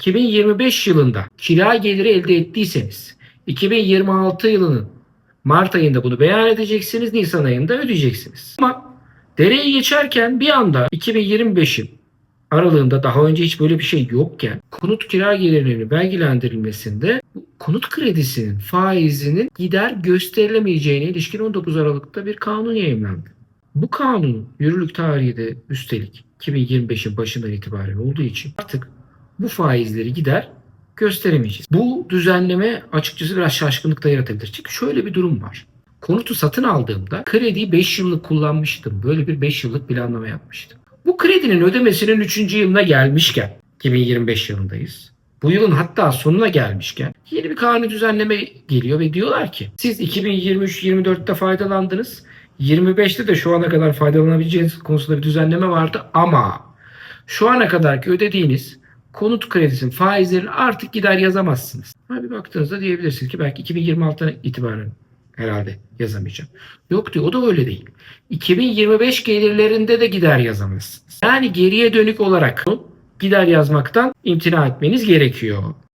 2025 yılında kira geliri elde ettiyseniz 2026 yılının Mart ayında bunu beyan edeceksiniz, Nisan ayında ödeyeceksiniz. Ama dereyi geçerken bir anda 2025'in aralığında daha önce hiç böyle bir şey yokken konut kira gelirlerinin vergilendirilmesinde bu konut kredisinin faizinin gider gösterilemeyeceğine ilişkin 19 Aralık'ta bir kanun yayınlandı. Bu kanunun yürürlük tarihi de üstelik 2025'in başından itibaren olduğu için artık bu faizleri gider gösteremeyeceğiz. Bu düzenleme açıkçası biraz şaşkınlık da yaratabilir. Çünkü şöyle bir durum var. Konutu satın aldığımda krediyi 5 yıllık kullanmıştım. Böyle bir 5 yıllık planlama yapmıştım. Bu kredinin ödemesinin 3. yılına gelmişken 2025 yılındayız. Bu yılın hatta sonuna gelmişken yeni bir kanun düzenleme geliyor ve diyorlar ki siz 2023-24'te faydalandınız. 25'te de şu ana kadar faydalanabileceğiniz konusunda bir düzenleme vardı ama şu ana kadarki ödediğiniz konut kredisinin faizlerini artık gider yazamazsınız. Ha bir baktığınızda diyebilirsiniz ki belki 2026'dan itibaren herhalde yazamayacağım. Yok diyor o da öyle değil. 2025 gelirlerinde de gider yazamazsınız. Yani geriye dönük olarak gider yazmaktan imtina etmeniz gerekiyor.